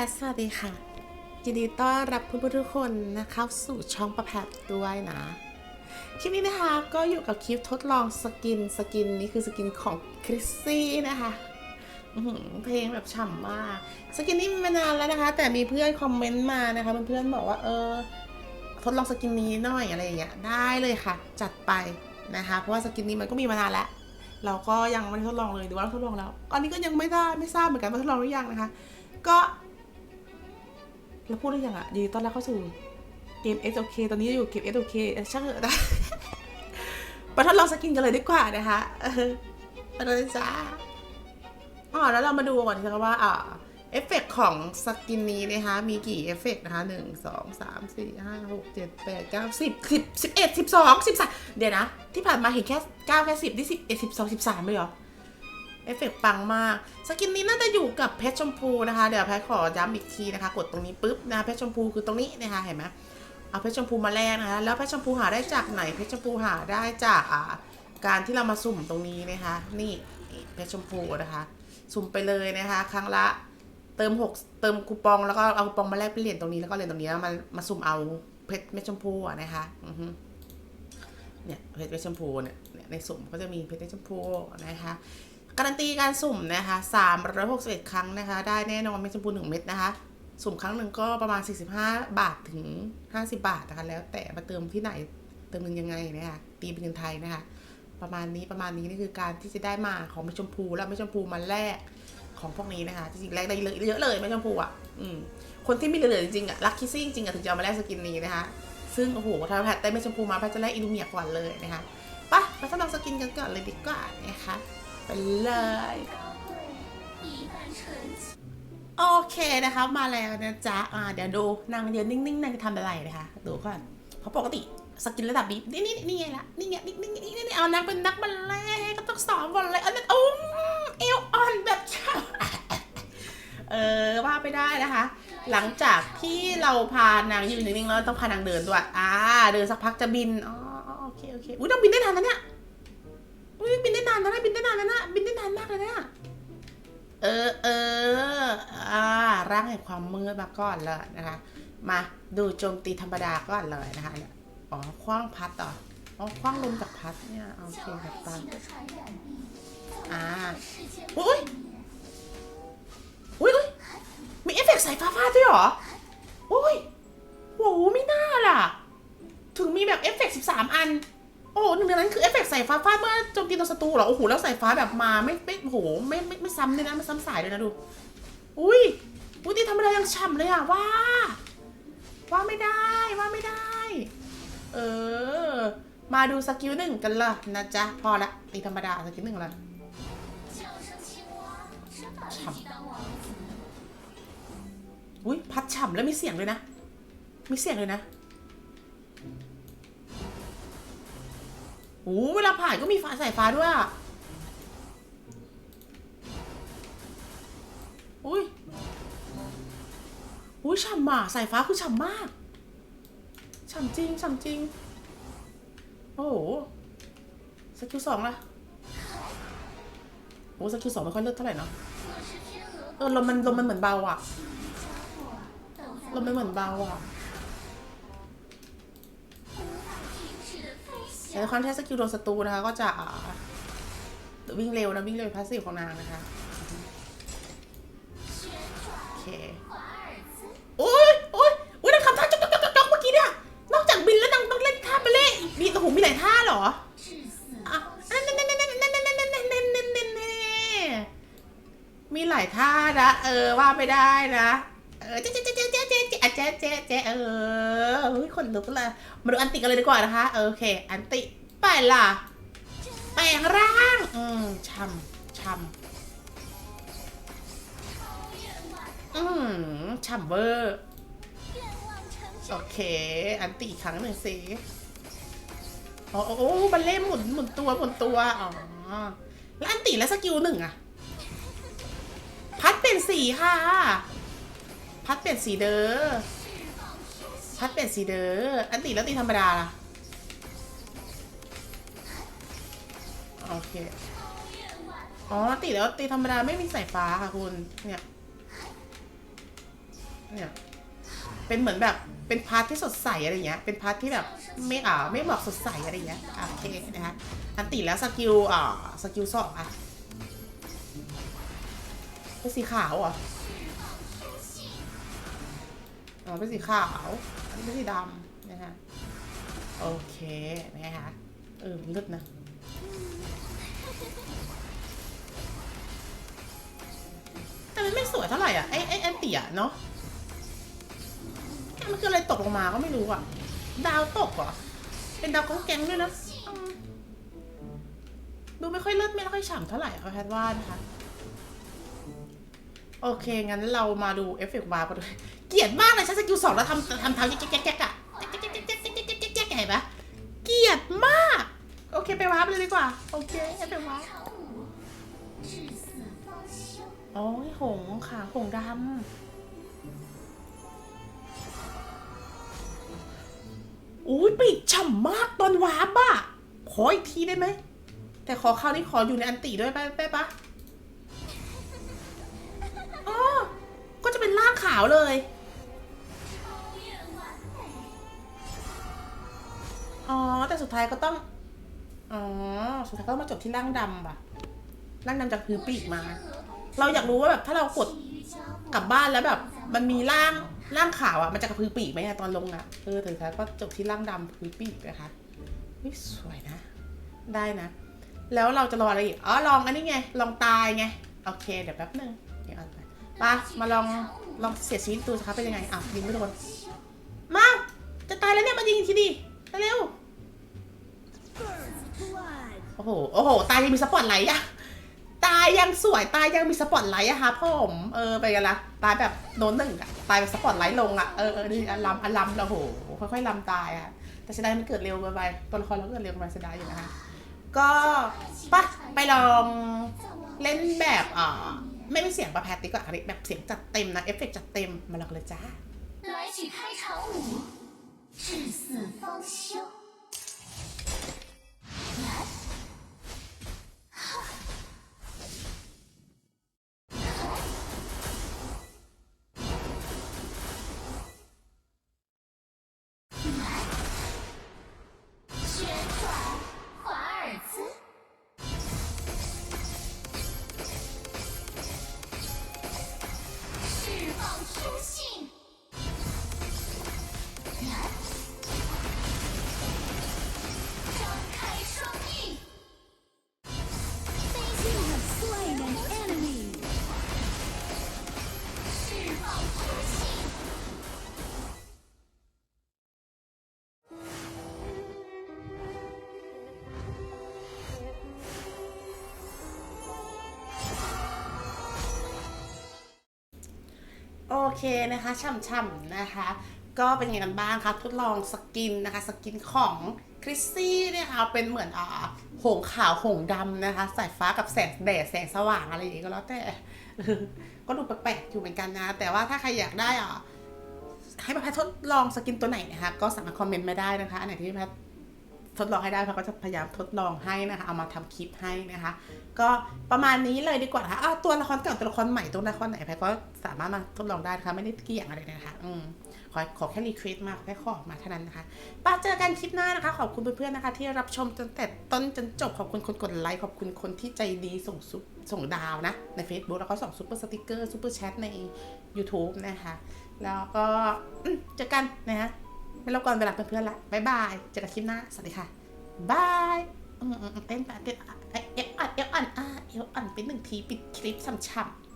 สวัสดีค่ะ ยินดีต้อนรับคุณผู้ทุกคนนะเข้าสู่ช่องป้าแพทด้วยนะ คลิปนี้นะคะก็อยู่กับคลิปทดลองสกินสกินนี่คือสกินของคริสซี่นะคะเพลงแบบฉ่ำมาก สกินนี้มีมานานแล้วนะคะ แต่มีเพื่อนคอมเมนต์มานะคะเพื่อนๆบอกว่าเออ ทดลองสกินนี้หน่อยอะไรอย่างเงี้ยได้เลยค่ะ จัดไปนะคะ เพราะว่าสกินนี้มันก็มีมานานแล้วเราก็ยังไม่ได้ทดลองเลยหรือว่าเราทดลองแล้ว อันนี้ก็ยังไม่ได้ไม่ทราบเหมือนกันว่าทดลองหรือยังนะคะ ก็ เราพูดได้ยังอะยินดีต้อนรับเข้าสู่เกม SOK ตอนนี้อยู่เกม SOK เออช่างเถอะนะไปทดลองสกินกันเลยดีกว่านะคะไปเลยจ้าอ๋อแล้วเรามาดูก่อนนะคะว่าอ่าเอฟเฟกต์ของสกินนี้นะคะ มีกี่เอฟเฟกต์นะคะหนึ่งสองสามสี่ห้าหกเจ็ดแปดเก้าสิบสิบสิบเอ็ดสิบสองสิบสามเดี๋ยวนะ ที่ผ่านมาเห็นแค่เก้าแค่สิบที่สิบเอ็ดสิบสองสิบสามเลยเหรอ เอฟเฟกต์ปังมาก สกินนี้น่าจะอยู่กับเพชรชมพูนะคะ เดี๋ยวแพทขอย้ำอีกทีนะคะ กดตรงนี้ปุ๊บนะคะเพชรชมพูคือตรงนี้นะคะเห็นไหมเอาเพชรชมพูมาแลกนะคะ แล้วเพชรชมพูหาได้จากไหน เพชรชมพูหาได้จากอ่าการที่เรามาสุ่มตรงนี้นะคะ นี่เพชรชมพูนะคะ สุ่มไปเลยนะคะ ครั้งละเติมหกเติมคูปองแล้วก็เอาคูปองมาแลกเป็นเหรียญตรงนี้แล้วก็เหรียญตรงนี้แล้วมามาสุ่มเอาเพชรเม็ดชมพูนะคะอือฮึเนี่ยเพชรเม็ดชมพูเนี่ยเนี่ยในสุ่มก็จะมีเพชรเม็ดชมพูนะคะ การันตีการสุ่มนะคะ361 ครั้งนะคะ ได้แน่นอนเม็ดชมพู1เม็ดนะคะ สุ่มครั้งหนึ่งก็ประมาณ 45 บาทถึง 50 บาทนะคะ แล้วแต่มาเติมที่ไหน เติมเงินยังไงนะคะ ตีเป็นเงินไทยนะคะ ประมาณนี้ประมาณนี้นี่คือการที่จะได้มาของเม็ดชมพูแล้วเม็ดชมพูมาแลกของพวกนี้นะคะ จริงๆแลกได้เยอะเยอะเลยเม็ดชมพูอะ อืม คนที่ไม่เหลือจริงๆอะลัคคิซี่จริงๆอะถึงจะมาแลกสกินนี้นะคะ ซึ่งโอ้โหถ้าแพทได้เม็ดชมพูมาแพทจะแลกอิลูเมียก่อนเลยนะคะไปไปทดลองสกินกันก่อนเลยดีกว่านะคะ โอเคนะคะมาแล้วนะจ๊ะเดี๋ยวดูนางเดี๋ยวนิ่งๆนางจะทำอะไรนะคะดูก่อนเพราะปกติสกินระดับนี้นี่นี่นี่ไงละนี่ไงนี่นี่นี่นี่เอานักเป็นนักบัลเล่ก็ต้องสอบบอลเลยอันนั้นอุ้มเอวอ่อนแบบเช้าเออว่าไปได้นะคะ หลังจากที่เราพานางยืนนิ่งๆแล้วต้องพานางเดินด้วยอ่าเดินสักพักจะบินอ๋อโอเคโอเคอุ้ยต้องบินได้นานนะเนี่ย ยบินได้นานแล้วนะบินได้นานแล้วนะ บินได้นานมากเลยนะ เออเอออ่าร่างแห่งความมืดมาก่อนเลยนะคะ มาดูโจมตีธรรมดาก่อนเลยนะคะอ๋อคว้างพัดต่ออ๋อคว้างลมกับพัดเนี่ยเอาโอเคครับตาอ่าอุ้ยอุ้ยอุ้ยมีเอฟเฟกต์สายฟ้าฟาด้วยเหรออุ้ยโหไม่น่าล่ะ ถึงมีแบบเอฟเฟกต์สิบสามอัน โอ้หนึ่งในนั้นคือเอฟเฟกต์สายฟ้าฟาดเมื่อโจมตีตัวศัตรูเหรอ โอ้โห แล้วสายฟ้าแบบมาไม่ไม่โอ้โหไม่ไม่ไม่ซ้ำเลยนะไม่ซ้ำสายเลยนะดู อุ้ยอุ้ยที่ทำอะไรยังฉ่ำเลยอะว่า ว่าไม่ได้ว่าไม่ได้ เออ มาดูสกิลหนึ่งกันละนะจ๊ะ พอละตีธรรมดาสกิลหนึ่งละฉ่ำอุ้ยพัดฉ่ำแล้วมีเสียงเลยนะ มีเสียงเลยนะ โอ้เวลาผ่านก็มีฟ้าใสาฟ้าด้วยอะอุ้ยอุ้ยฉ่ำอะสาฟ้าคือฉ่ำมากฉ่ำจริงฉ่ำจริง โอ้โหสกิลสองละโอ้สกิลสองไม่ค่อยเลือดเท่าไหร่เนาะเออลมมันลมมันเหมือนเบาอะลมมันเหมือนเบาอะ ใช้ความใช้สกิลโดนศัตรูนะคะ ก็จะวิ่งเร็วนะวิ่งเร็วพาสซีฟของนางนะคะโอเคโอ้ยโอ้ยโอ้ยนางทำท่าจกจกจกอกเมื่อกี้เนี่ยนอกจากบินแล้วนางต้องเล่นท่าเบเล่อีมีโอ้โหมีหลายท่าเหรออะมีหลายท่านะเออว่าไม่ได้นะเออเจ๊เจ๊เจ๊เจ๊เจ๊ เจ๊ะเจ๊ะเจ๊ะเออเฮ้ยคนลุกเลยมาดูอันติกันเลยดีกว่านะคะ โอเค อันติไปล่ะแปลงร่าง อืมช้ำช้ำอืมช้ำเวอร์โอเค อันติครั้งหนึ่งสิโอ้โอ้บัลเล่หมุนหมุนตัวหมุนตัว อ๋อ แล้วอันติแล้วสกิลหนึ่งอะพัดเป็นสี่ค่ะ พัดเปลี่ยนสีเด้อพัดเปลี่ยนสีเด้ออันตีแล้วตีธรรมดาล่ะ โอเค อ๋อตีแล้วตีธรรมดาไม่มีสายฟ้าค่ะคุณ เนี่ย เนี่ย เป็นเหมือนแบบ เป็นพาร์ทที่สดใสอะไรเงี้ย เป็นพาร์ทที่แบบไม่อ่าไม่บอกสดใสอะไรเงี้ย โอเคนะคะอันติแล้วสกิลอ่าสกิลสองอะเป็นสีขาวเหร ออ๋อเป็นสีขาว อันนี้เป็นสีดำนะคะโอเคนะคะเออลิศนะแต่มันไม่สวยเท่าไหร่อะไอ้ไอแอนตี้อะเนาะมันคืออะไรตกลงมาก็ไม่รู้อะ ดาวตกเหรอเป็นดาวของแกงด้วยนะดูไม่ค่อยเลิศไม่ค่อยฉ่ำเท่าไหร่เขาแพทว่านะคะ โอเค งั้นเรามาดูเอฟเฟกต์บาร์กันด้วย เกลียดมากเลยใช้สกิลสองแล้วทำทำเท้าแจ๊กแจ๊กอะแจ๊กแจ๊กแจ๊กแจ๊กแจ๊กแจ๊กเห็นปะเกลียดมาก โอเคไปวาร์ปเลยดีกว่า โอเคไปวาร์ปโอ้ยหงขาหงดำอุ้ยปีกฉ่ำมากตอนวาร์ปอะขออีกทีได้ไหม แต่ขอคราวนี้ขออยู่ในอันตีด้วยไปไปปะก็จะเป็นล่างขาวเลย สุดท้ายก็ต้อง อ๋อ สุดท้ายก็มาจบที่ร่างดำป่ะ ร่างดำจากพื้นปีกมา เราอยากรู้ว่าแบบถ้าเรากดกลับบ้านแล้วแบบ มันมีร่างร่างขาวอะ มันจะกระพือปีกไหมอะตอนลงอะ เออสุดท้ายก็จบที่ร่างดำพื้นปีกนะคะวิสวยนะ ได้นะ แล้วเราจะรออะไรอีก อ๋อ ลองอันนี้ไง ลองตายไง โอเค เดี๋ยวแป๊บหนึงเดี๋ยวก่อไปมาลองลองเสียชีวิตดูสิคะเป็นยังไงอะยิงไม่โดนมาจะตายแล้วเนี่ยมายิงทีดิเร็ว อ้โห โอ้โห ตายยังมีสปอตไลท์อะตายยังสวย ตายยังมีสปอตไลท์อะค่ะพ่อผม เออ ไปกันละ ตายแบบโดนหนึ่งอะตายแบบสปอตไลท์ลงอะเออเออนี่อลัมอลัมแล้วโห ค่อยๆลำตายอะแต่เสียดายมันเกิดเร็วไปไปตัวละครเราเกิดเร็วไปเสียดายอยู่นะคะ ก็ปะไปลองเล่นแบบอ่าไม่มีเสียงประแพตติกว่าอันนี้แบบเสียงจัดเต็มนะ เอฟเฟกต์จัดเต็ม มาลองกันเลยจ้า 来曲开场舞，至死方休。 เคนะคะช่ำๆนะคะ ก็เป็นไงกันบ้างคะทดลองสกินนะคะ สกินของคริสซี่เนี่ยค่ะเป็นเหมือนอ่าหงขาวหงดำนะคะสายฟ้ากับแสงแดดแสงสว่างอะไรอย่างงี้ก็แล้วแต่ ก็ดูแปลกๆอยู่เหมือนกันนะ แต่ว่าถ้าใครอยากได้อะให้แพทย์ทดลองสกินตัวไหนนะคะ ก็สามารถคอมเมนต์มาได้นะคะอันไหนที่แพทย ทดลองให้ได้เราก็จะพยายามทดลองให้นะคะ เอามาทำคลิปให้นะคะ ก็ประมาณนี้เลยดีกว่านะคะอ้าตัวละครเก่าตัวละครใหม่ตัวละครไหนแพทย์ก็สามารถมาทดลองได้นะคะไม่ได้เกี่ยงอะไรนะคะอืมขอขอแค่รีเควสต์มาแค่ขอมาเท่านั้นนะคะป้าเจอกันคลิปหน้านะคะ ขอบคุณเพื่อนๆนะคะ ที่รับชมจนแต่ต้นจนจบขอบคุณคนกดไลค์ขอบคุณคนที่ใจดีส่งซุปส่งดาวนะใน Facebook แล้วก็ส่งซุปเปอร์สติกเกอร์ซุปเปอร์แชทใน YouTube นะคะ แล้วก็เจอกันนะคะ ไม่รบกวนเวลาเพื่อนๆละบายบาย เจอกันคลิปหน้า สวัสดีค่ะบายเต้นไปเต้นเอวอ่อนเอวอ่อนอะเอวอ่อนเป็นหนึ่งทีปิดคลิปฉ่ำๆ